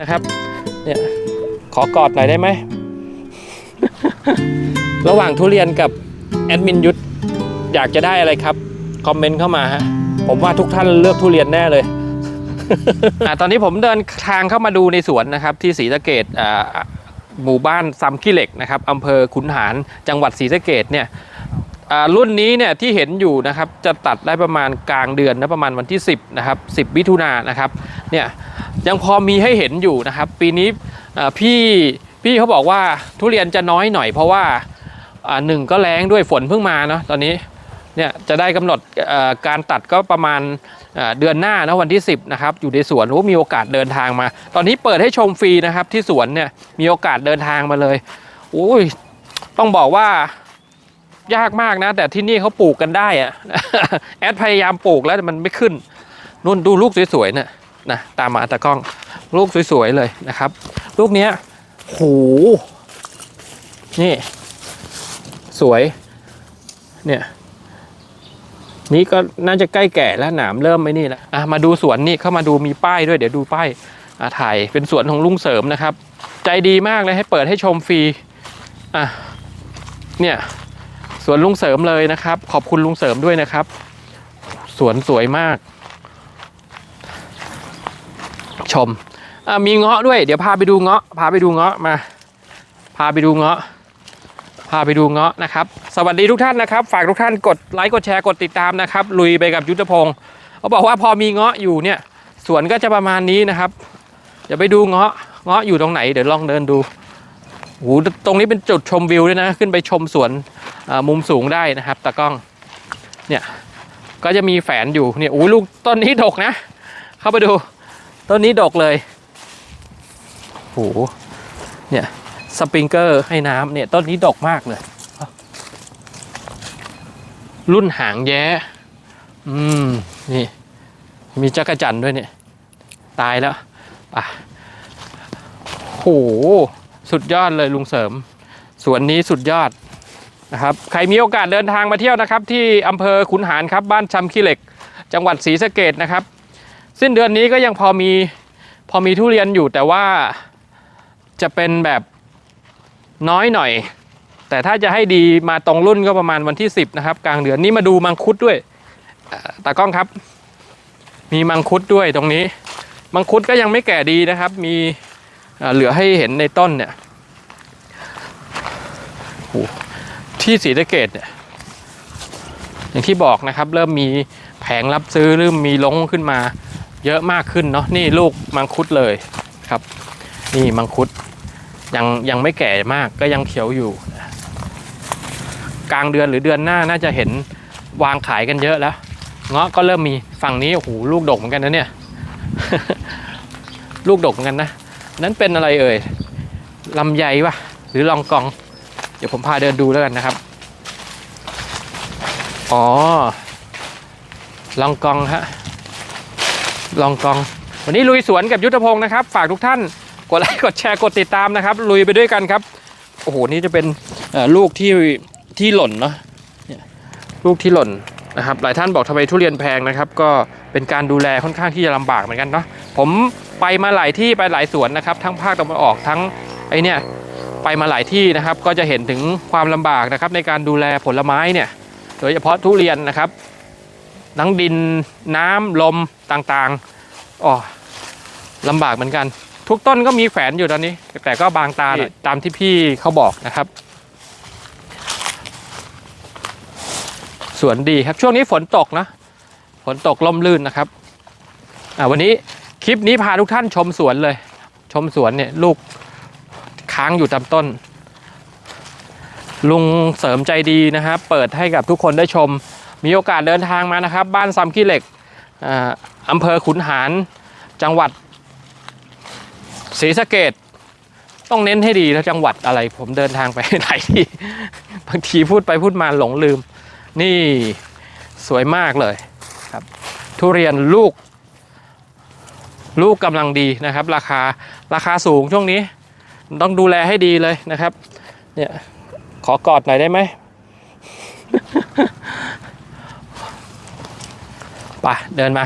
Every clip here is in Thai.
นะครับเนี่ยขอกอดหน่อยได้ไหม ระหว่างทุเรียนกับแอดมินยุทธอยากจะได้อะไรครับ คอมเมนต์เข้ามาฮะผมว่าทุกท่านเลือกทุเรียนแน่เลยตอนนี้ผมเดินทางเข้ามาดูในสวนนะครับ ที่ศรีสะเกดหมู่บ้านซัมขี้เหล็กนะครับอำเภอขุนหารจังหวัดศรีสะเกดเนี่ยรุ่นนี้เนี่ยที่เห็นอยู่นะครับจะตัดได้ประมาณกลางเดือนนะประมาณวันที่ 10นะครับ10มิถุนายนนะครับเนี่ย ยังพอมีให้เห็นอยู่นะครับ ปีนี้พี่พี่เขาบอกว่าทุเรียนจะน้อยหน่อยเพราะว่าหนึ่งก็แรงด้วยฝนเพิ่งมาเนาะตอนนี้เนี่ยจะได้กำหนดการตัดก็ประมาณเดือนหน้านะวันที่ 10นะครับอยู่ในสวนโอ้มีโอกาสเดินทางมา ตอนนี้เปิดให้ชมฟรีนะครับที่สวนเนี่ยมีโอกาสเดินทางมาเลยโอ้ยต้องบอกว่ายากมากนะ แต่ที่นี่เขาปลูกกันได้อะแอดพยายามปลูกแล้วแต่มันไม่ขึ้นนุ่นดูลูกสวยๆเนี่ย นะตามมาตากล้องลูกสวยๆเลยนะครับ ลูกเนี้ยโหนี่ สวย เนี่ยนี่ก็น่าจะใกล้แก่แล้วหนามเริ่มไม่นี่แล้วอะมาดูสวนนี่เข้ามาดูมีป้ายด้วยเดี๋ยวดูป้ายอะถ่ายเป็นสวนของลุงเสริมนะครับ ใจดีมากเลยให้เปิดให้ชมฟรีอะเนี่ยสวนลุงเสริมเลยนะครับ ขอบคุณลุงเสริมด้วยนะครับ สวนสวยมาก ชมมีเงาะด้วย เดี๋ยวพาไปดูเงาะ พาไปดูเงาะมา พาไปดูเงาะ พาไปดูเงาะนะครับ สวัสดีทุกท่านนะครับ ฝากทุกท่านกดไลค์กดแชร์กดติดตามนะครับ ลุยไปกับยุทธพงศ์เขาบอกว่าพอมีเงาะอยู่เนี่ยสวนก็จะประมาณนี้นะครับเดี๋ยวไปดูเงาะเงาะอยู่ตรงไหนเดี๋ยวลองเดินดูโอ้โหตรงนี้เป็นจุดชมวิวด้วยนะ ขึ้นไปชมสวนมุมสูงได้นะครับตากล้องเนี่ยก็จะมีแฝนอยู่เนี่ยโอ้ยลูกต้นนี้ดกนะ เข้าไปดู ต้นนี้ดกเลยโอ้โหเนี่ยสปริงเกอร์ให้น้ำเนี่ยต้นนี้ดกมากเลย รุ่นหางแย้ อืม นี่ มีจักระจันด้วยเนี่ย ตายแล้วป่ะโหสุดยอดเลยลุงเสริม สวนนี้สุดยอดนะครับ ใครมีโอกาสเดินทางมาเที่ยวนะครับ ที่อำเภอขุนหารครับบ้านชำขี้เหล็ก จังหวัดศรีสะเกดนะครับ สิ้นเดือนนี้ก็ยังพอมีพอมีทุเรียนอยู่แต่ว่าจะเป็นแบบน้อยหน่อย แต่ถ้าจะให้ดีมาตรงรุ่นก็ประมาณวันที่ 10 นะครับ กลางเดือนนี้มาดูมังคุดด้วยตากล้องครับ มีมังคุดด้วยตรงนี้ มังคุดก็ยังไม่แก่ดีนะครับ มีเหลือให้เห็นในต้นเนี่ยที่ศรีสะเกดเนี่ยอย่างที่บอกนะครับ เริ่มมีแผงรับซื้อเริ่มมีลงขึ้นมา เยอะมากขึ้นเนาะนี่ลูกมังคุดเลยครับ นี่มังคุดยังยังไม่แก่มากก็ยังเขียวอยู่ กลางเดือนหรือเดือนหน้าน่าจะเห็นวางขายกันเยอะแล้ว เงาะก็เริ่มมีฝั่งนี้โอ้โหลูกดกเหมือนกันนะเนี่ย ลูกดกเหมือนกันนะนั้นเป็นอะไรเอ่ยลำไยปะหรือลองกอง เดี๋ยวผมพาเดินดูแล้วกันนะครับ อ๋อลองกองฮะ ลองกอง วันนี้ลุยสวนกับยุทธพงศ์นะครับ ฝากทุกท่านกดไลค์กดแชร์กดติดตามนะครับ ลุยไปด้วยกันครับโอ้โหนี่จะเป็นลูกที่ที่หล่นเนาะลูกที่หล่นนะครับ หลายท่านบอกทำไมทุเรียนแพงนะครับ ก็เป็นการดูแลค่อนข้างที่จะลำบากเหมือนกันเนาะผมไปมาหลายที่ไปหลายสวนนะครับ ทั้งภาคตะวันออกทั้งไอเนี่ยไปมาหลายที่นะครับ ก็จะเห็นถึงความลำบากนะครับ ในการดูแลผลไม้เนี่ยโดยเฉพาะทุเรียนนะครับ ทั้งดินน้ำลมต่างๆอ๋อลำบากเหมือนกัน ทุกต้นก็มีแฝนอยู่ตอนนี้ แต่ก็บางตาหน่อยตามที่พี่เขาบอกนะครับ สวนดีครับช่วงนี้ฝนตกนะฝนตกล่มลื่นนะครับอ่าวันนี้คลิปนี้พาทุกท่านชมสวนเลย ชมสวนเนี่ยลูกค้างอยู่ตามต้น ลุงเสริมใจดีนะครับเปิดให้กับทุกคนได้ชม มีโอกาสเดินทางมานะครับ บ้านซัมขี้เหล็กอ่าอำเภอขุนหารจังหวัดศรีสะเกดต้องเน้นให้ดีแล้วจังหวัดอะไร ผมเดินทางไปหลายที่บางทีพูดไปพูดมาหลงลืม นี่สวยมากเลยครับ ทุเรียนลูก ลูกกำลังดีนะครับ ราคาราคาสูงช่วงนี้ ต้องดูแลให้ดีเลยนะครับ เนี่ยขอกอดหน่อยได้ไหม ไปเดินมา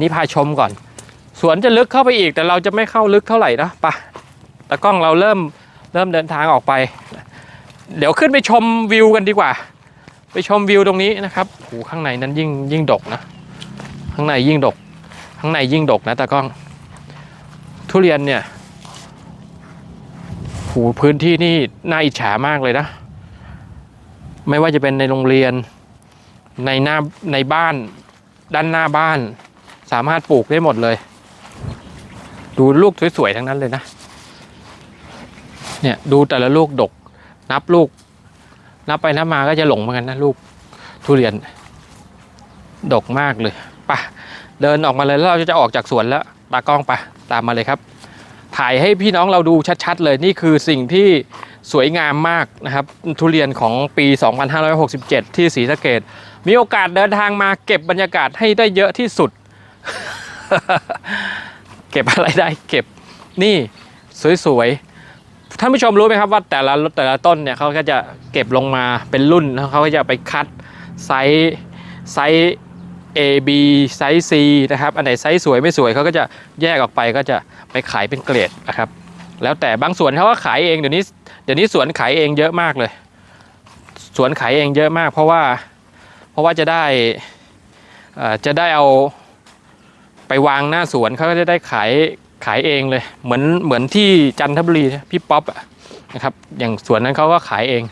นี่พาชมก่อน สวนจะลึกเข้าไปอีกแต่เราจะไม่เข้าลึกเท่าไหร่นะไปะตากล้องเราเริ่มเริ่มเดินทางออกไป เดี๋ยวขึ้นไปชมวิวกันดีกว่า ไปชมวิวตรงนี้นะครับโอ้ข้างในนั้นยิ่งยิ่งดกนะ ข้างในยิ่งดก ข้างในยิ่งดกนะตากล้อง ทุเรียนเนี่ยโหูพื้นที่นี่น่าอิจฉามากเลยนะ ไม่ว่าจะเป็นในโรงเรียนในหน้าในบ้าน ด้านหน้าบ้าน สามารถปลูกได้หมดเลย ดูลูกสวยๆทั้งนั้นเลยนะ เนี่ยดูแต่ละลูกดก นับลูก นับไปนับมาก็จะหลงเหมือนกันนะลูกทุเรียน ดกมากเลยปะเดินออกมาเลยแล้วเราจะออกจากสวนแล้วตากล้องไปะตามมาเลยครับ ถ่ายให้พี่น้องเราดูชัดๆเลยนี่คือสิ่งที่ สวยงามมากนะครับ ทุเรียนของปี 2567 ที่ศรีสะเกดมีโอกาสเดินทางมาเก็บบรรยากาศให้ได้เยอะที่สุด เก็บอะไรได้เก็บนี่สวยๆท่านผู้ชมรู้ไหมครับว่าแต่ละแต่ละต้นเนี่ยเขาก็จะเก็บลงมาเป็นรุ่นแล้วเขาก็จะไปคัดไซส์ไซส์ A B ไซส์ C นะครับ อันไหนไซส์สวยไม่สวยเขาก็จะแยกออกไปก็จะไปขายเป็นเกรดนะครับ แล้วแต่บางสวนเขาก็ขายเองเดี๋ยวนี้ เดี๋ยวนี้สวนขายเองเยอะมากเลย สวนขายเองเยอะมาก เพราะว่าเพราะว่าจะได้จะได้เอาไปวางหน้าสวนเขาก็จะได้ขายขายเองเลย เหมือนเหมือนที่จันทบุรีพี่ป๊อปนะครับ อย่างสวนนั้นเขาก็ขายเอง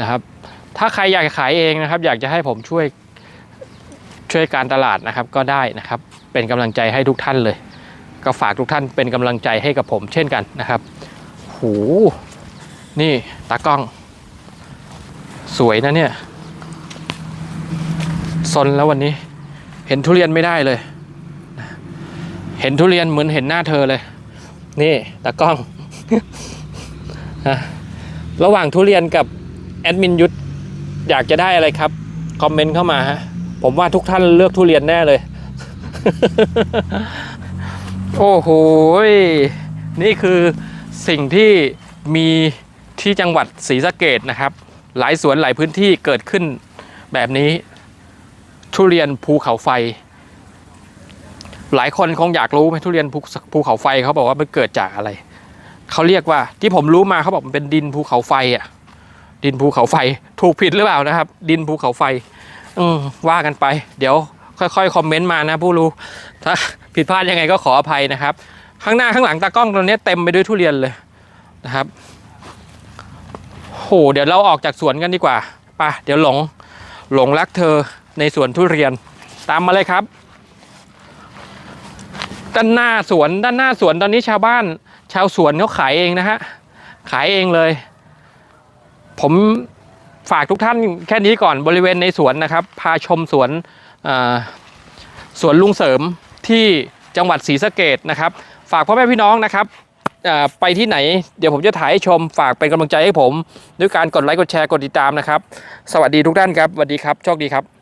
นะครับ ถ้าใครอยากขายเองนะครับ อยากจะให้ผมช่วยช่วยการตลาดนะครับก็ได้นะครับ เป็นกำลังใจให้ทุกท่านเลย ก็ฝากทุกท่านเป็นกำลังใจให้กับผมเช่นกันนะครับ หู นี่ตากล้อง สวยนะเนี่ยซนแล้ววันนี้ เห็นทุเรียนไม่ได้เลย เห็นทุเรียนเหมือนเห็นหน้าเธอเลย นี่ตากล้องฮะระหว่างทุเรียนกับแอดมินยุทธอยากจะได้อะไรครับ คอมเมนต์เข้ามาฮะ ผมว่าทุกท่านเลือกทุเรียนแน่เลย โอ้โห นี่คือสิ่งที่มี ที่จังหวัดศรีสะเกดนะครับ หลายสวนหลายพื้นที่เกิดขึ้นแบบนี้ทุเรียนภูเขาไฟ หลายคนคงอยากรู้ไหมทุเรียนภูภูเขาไฟเขาบอกว่ามันเกิดจากอะไรเขาเรียกว่าที่ผมรู้มาเขาบอกมันเป็นดินภูเขาไฟอะ ดินภูเขาไฟ ถูกผิดหรือเปล่านะครับ ดินภูเขาไฟ อืว่ากันไป เดี๋ยวค่อยๆคอมเมนต์มานะผู้รู้ถ้าผิดพลาดยังไงก็ขออภัยนะครับ ข้างหน้าข้างหลังตากล้องตรงนี้เต็มไปด้วยทุเรียนเลยนะครับ โห เดี๋ยวเราออกจากสวนกันดีกว่าป่ะเดี๋ยวหลงหลงรักเธอในสวนทุเรียนตามมาเลยครับ ด้านหน้าสวนด้านหน้าสวนตอนนี้ชาวบ้าน ชาวสวนเขาขายเองนะฮะขายเองเลย ผมฝากทุกท่านแค่นี้ก่อนบริเวณในสวนนะครับ พาชมสวนสวนลุงเสริมที่จังหวัดศรีสะเกดนะครับ ฝากพ่อแม่พี่น้องนะครับ ไปที่ไหน เดี๋ยวผมจะถ่ายให้ชมฝากเป็นกำลังใจให้ผม ด้วยการกดไลค์กดแชร์กดติดตามนะครับ สวัสดีทุกท่านครับสวัสดีครับโชคดีครับ